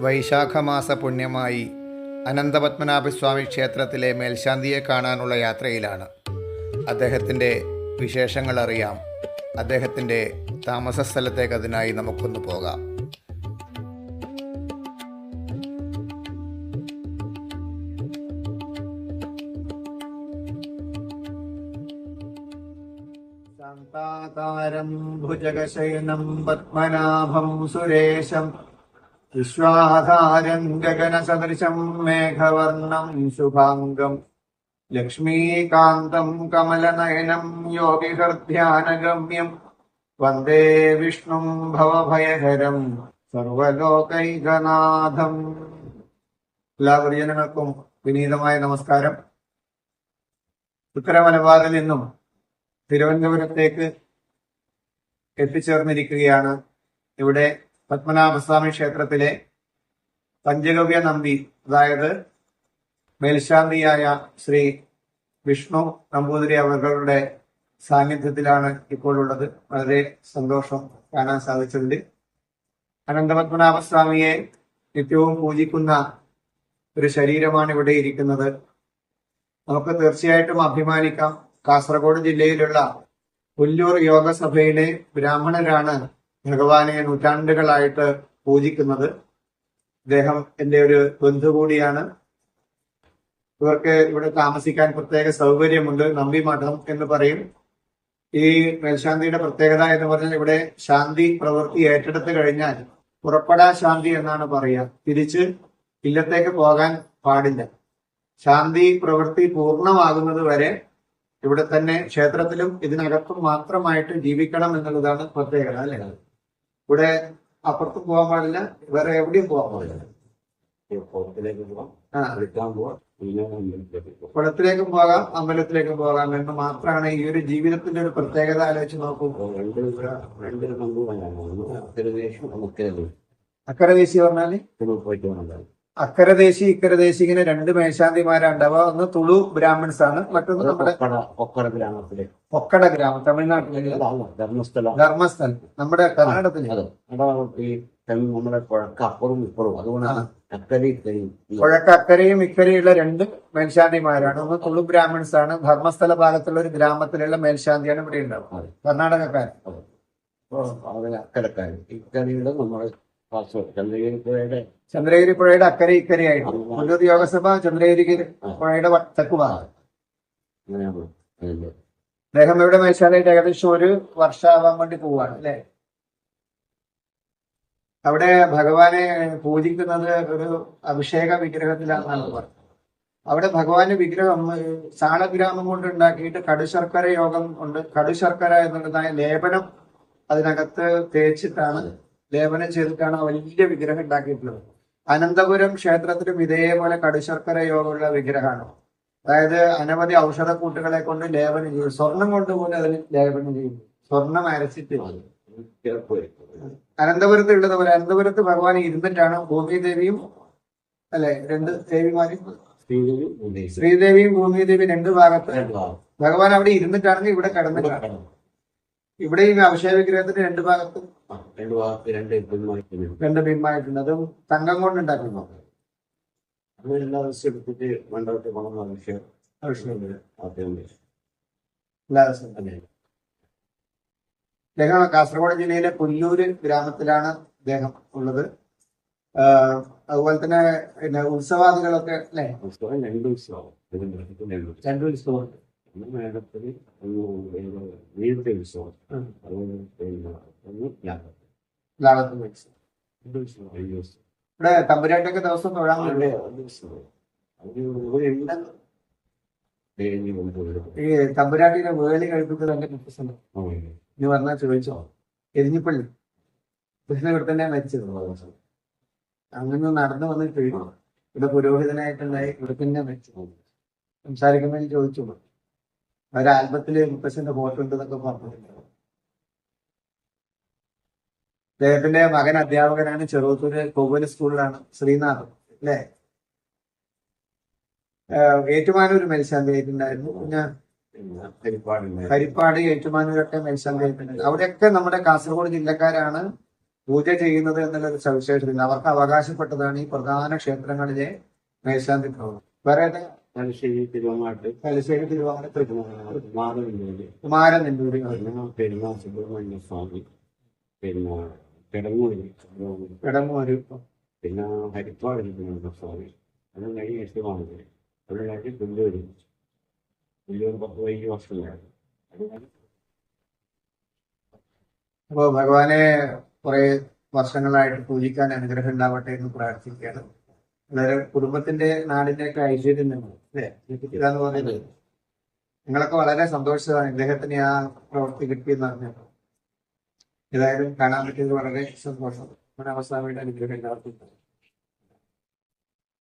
വൈശാഖമാസ പുണ്യമായി അനന്തപത്മനാഭസ്വാമി ക്ഷേത്രത്തിലെ മേൽശാന്തിയെ കാണാനുള്ള യാത്രയിലാണ്. അദ്ദേഹത്തിന്റെ വിശേഷങ്ങൾ അറിയാം അദ്ദേഹത്തിന്റെ താമസ സ്ഥലത്തേക്ക് അതിനായി നമുക്കൊന്ന് പോകാം. ശാന്താകാരം ഭുജഗശയനം പത്മനാഭം സുരേശം വിശ്വാധാരം ഗഗനസദൃശം മേഘവർണം ശുഭാംഗം. ലക്ഷ്മീകാന്തം കമലനയനം യോഗിഹൃദ്ധ്യാനഗമ്യം. വന്ദേ വിഷ്ണും ഭവഭയഹരം സർവലോകൈകനാഥം. എല്ലാ ഗുരുജനങ്ങൾക്കും വിനീതമായ നമസ്കാരം. ഉത്തര മലബാറിൽ നിന്നും തിരുവനന്തപുരത്തേക്ക് എത്തിച്ചേർന്നിരിക്കുകയാണ് ഇവിടെ പത്മനാഭസ്വാമി ക്ഷേത്രത്തിലെ പഞ്ചഗവ്യ നമ്പി അതായത് മേൽശാന്തിയായ ശ്രീ വിഷ്ണു നമ്പൂതിരി അവരുടെ സാന്നിധ്യത്തിലാണ് ഇപ്പോഴുള്ളത്. വളരെ സന്തോഷം കാണാൻ സാധിച്ചിട്ടുണ്ട്. അനന്തപത്മനാഭസ്വാമിയെ നിത്യവും പൂജിക്കുന്ന ഒരു ശരീരമാണ് ഇവിടെ ഇരിക്കുന്നത്. നമുക്ക് തീർച്ചയായിട്ടും അഭിമാനിക്കാം. കാസർഗോഡ് ജില്ലയിലുള്ള പുല്ലൂർ യോഗസഭയിലെ ബ്രാഹ്മണരാണ് ഭഗവാനെ നൂറ്റാണ്ടുകളായിട്ട് പൂജിക്കുന്നത്. അദ്ദേഹം എന്റെ ഒരു ബന്ധു കൂടിയാണ്. ഇവർക്ക് ഇവിടെ താമസിക്കാൻ പ്രത്യേക സൗകര്യമുണ്ട്. നമ്പി മഠം എന്ന് പറയും. ഈ മേൽശാന്തിയുടെ പ്രത്യേകത എന്ന് പറഞ്ഞാൽ ഇവിടെ ശാന്തി പ്രവൃത്തി ഏറ്റെടുത്ത് കഴിഞ്ഞാൽ പുറപ്പെടാ ശാന്തി എന്നാണ് പറയുക. തിരിച്ച് ഇല്ലത്തേക്ക് പോകാൻ പാടില്ല. ശാന്തി പ്രവൃത്തി പൂർണമാകുന്നത് വരെ ഇവിടെ തന്നെ ക്ഷേത്രത്തിലും ഇതിനകത്തും മാത്രമായിട്ട് ജീവിക്കണം എന്നുള്ളതാണ് പ്രത്യേകത അല്ലേ? ഇവിടെ അപ്പുറത്ത് പോകാൻ പാടില്ല വേറെ എവിടെയും പോകാൻ പാടില്ല. കുളത്തിലേക്കും പോകാം അമ്പലത്തിലേക്കും പോകാം എന്ന് മാത്രമാണ് ഈ ഒരു ജീവിതത്തിന്റെ ഒരു പ്രത്യേകത ആലോചിച്ച് നോക്കൂ. അക്കരദേശി പറഞ്ഞാൽ? പോയിട്ട് ഇക്കരദേശി ഇങ്ങനെ രണ്ട് മേൽശാന്തിമാരുണ്ടാവുക ഒന്ന് തുളു ബ്രാഹ്മിൺസ് ആണ് മറ്റൊന്ന് നമ്മുടെ ഒക്കട ഗ്രാമത്തിലെ. പൊക്കട ഗ്രാമം തമിഴ്നാട്ടിലെ. ധർമ്മസ്ഥലം. ധർമ്മസ്ഥൽ നമ്മുടെ കർണാടകത്തിലെ. ഈ നമ്മുടെ പുഴക്ക് അപ്പുറവും ഇപ്പുറവും അതുകൊണ്ടാണ് അക്കരെ ഇക്കരയും പുഴക്ക് അക്കരയും ഇക്കരയുള്ള രണ്ട് മേൽശാന്തിമാരാണ്. ഒന്ന് തുളു ബ്രാഹ്മിൺസ് ആണ് ധർമ്മസ്ഥല ഭാഗത്തുള്ള ഒരു ഗ്രാമത്തിലുള്ള മേൽശാന്തിയാണ് ഇവിടെ ഉണ്ടാവുക. കർണാടകക്കാരൻ അക്കരക്കാരൻ അക്കരക്കാര്. ഇക്കരയുടെ നമ്മുടെ ചന്ദ്രഗിരി പുഴയുടെ അക്കരെ ഇക്കരയായിട്ട് പുല്ലൂർ യോഗസഭ ചന്ദ്രഗിരി പുഴയുടെ വ- തെക്ക് ഭാഗം അങ്ങനെയാണ് അതിന്റെ അദ്ദേഹം ഇവിടെ മരിച്ചാലായിട്ട് ഏകദേശം ഒരു വർഷമാവാൻ വേണ്ടി പോവാണ് അല്ലെ? അവിടെ ഭഗവാനെ പൂജിക്കുന്നത് ഒരു അഭിഷേക വിഗ്രഹത്തിലാണെന്നാണ് പറഞ്ഞത്. അവിടെ ഭഗവാന്റെ വിഗ്രഹം ചാണഗ്രാമം സാളഗ്രാമം കൊണ്ട് ഉണ്ടാക്കിയിട്ട് കടുശർക്കര യോഗം ഉണ്ട്. കടുശർക്കര എന്നുള്ളതായ ലേപനം അതിനകത്ത് തേച്ചിട്ടാണ് ലേപനം ചെയ്തിട്ടാണ് ആ വലിയ വിഗ്രഹം ഉണ്ടാക്കിയിട്ടുള്ളത്. അനന്തപുരം ക്ഷേത്രത്തിലും ഇതേപോലെ കടുശർക്കര യോഗമുള്ള വിഗ്രഹമാണ്. അതായത് അനവധി ഔഷധക്കൂട്ടുകളെ കൊണ്ട് ലേപനം ചെയ്യും സ്വർണം കൊണ്ട് പോലും അതിന് ലേപനം ചെയ്യും സ്വർണം അരച്ചിട്ട്. അനന്തപുരത്ത് ഉള്ളത് പോലെ അനന്തപുരത്ത് ഭഗവാൻ ഇരുന്നിട്ടാണ് ഭൂമിദേവിയും അല്ലെ രണ്ട് ദേവിമാരും? ശ്രീദേവിയും ഭൂമിദേവിയും. രണ്ട് ഭാഗത്ത്. ഭഗവാൻ അവിടെ ഇരുന്നിട്ടാണെങ്കിൽ ഇവിടെ കിടന്നിട്ടാണ് ഇവിടെ ഈ വ്യവസായ വിഗ്രഹത്തിന്റെ രണ്ട് ഭാഗത്തും രണ്ട് ഭാഗത്ത് രണ്ട് രണ്ട് ബിംബമായിട്ടുണ്ട് അതും തങ്കം കൊണ്ട് ഉണ്ടാക്കുന്നു എല്ലാ ദിവസവും. എടുത്തിട്ട് മണ്ഡപത്തിൽ ദിവസവും കാസർഗോഡ് ജില്ലയിലെ പുല്ലൂര് ഗ്രാമത്തിലാണ് അദ്ദേഹം ഉള്ളത്. അതുപോലെ തന്നെ പിന്നെ ഉത്സവാദികളൊക്കെ അല്ലെ? ഉത്സവം രണ്ട് ഉത്സവം. രണ്ട് ഉത്സവം. അതുപോലെ ഉത്സവം. ഇവിടെ തമ്പുരാട്ടൊക്കെ ദിവസം തൊഴാൻ ഈ തമ്പുരാട്ടിന്റെ വേളി കഴിപ്പിച്ചത് എന്റെ മുത്തശ്ശന് ഇനി പറഞ്ഞാൽ ചോദിച്ചോ? എരിഞ്ഞിപ്പള്ളി. കൃഷ്ണ ഇവിടെ തന്നെ മരിച്ചത്. അങ്ങനെ നടന്നു വന്നിട്ട് ഇവിടെ പുരോഹിതനായിട്ടുണ്ടായി. ഇവിടെ തന്നെ മരിച്ചു സംസാരിക്കുന്നതിന് ചോദിച്ചു? ഒരു ആൽബത്തിൽ മുത്തശ്ശന്റെ ഫോട്ടോ ഉണ്ട് എന്നൊക്കെ പറഞ്ഞിട്ടുണ്ട്. അദ്ദേഹത്തിന്റെ മകൻ അധ്യാപകനാണ് ചെറുത്തൂര് കോവൂര് സ്കൂളിലാണ് ശ്രീനാഥ് അല്ലേ? ഏറ്റുമാനൂർ മേൽശാന്തി ആയിട്ടുണ്ടായിരുന്നു പിന്നെ ഹരിപ്പാട് ഏറ്റുമാനൂരൊക്കെ ആയിട്ടുണ്ട് അവിടെയൊക്കെ നമ്മുടെ കാസർഗോഡ് ജില്ലക്കാരാണ് പൂജ ചെയ്യുന്നത് എന്നുള്ളൊരു സവിശേഷത അവർക്ക് അവകാശപ്പെട്ടതാണ് ഈ പ്രധാന ക്ഷേത്രങ്ങളിലെ മേശാന്തി ഭവനം. വേറെ? തലശ്ശേരി തിരുവങ്ങാട്ട്. തലശ്ശേരി തിരുവങ്ങാട്ട് മാറുന്നുണ്ട് പെരുമാ സുബ്രഹ്മണ്യ സ്വാമി പിന്നെ പെടങ്ങൂരി. പെടങ്ങൂരി. പിന്നെ ഹരിപ്പാട് സുബ്രഹ്മണ്യ സ്വാമി അത് കഴിഞ്ഞ് ഇഷ്ടമാണ് അത് കഴിഞ്ഞ് പുല്ലൂര്. പുല്ലൂർ വൈകി വർഷങ്ങളാണ് അത് കഴിഞ്ഞ് അപ്പോ ഭഗവാനെ കുറെ വർഷങ്ങളായിട്ട് പൂജിക്കാൻ അനുഗ്രഹം ഉണ്ടാവട്ടെ എന്ന് പ്രാർത്ഥിക്കുകയാണ്. വളരെ കുടുംബത്തിന്റെ നാടിന്റെ ഒക്കെ ഐശ്വര്യം നിങ്ങൾ അല്ലേ ഇതാന്ന് നിങ്ങളൊക്കെ വളരെ സന്തോഷമാണ്. ഇദ്ദേഹത്തിന് ആ പ്രവൃത്തി കിട്ടിയെന്ന് അറിഞ്ഞപ്പോൾ. ഏതായാലും കാണാൻ പറ്റിയത് വളരെ സന്തോഷം. അവസാനമായിട്ട് അനുഗ്രഹം എല്ലാവർക്കും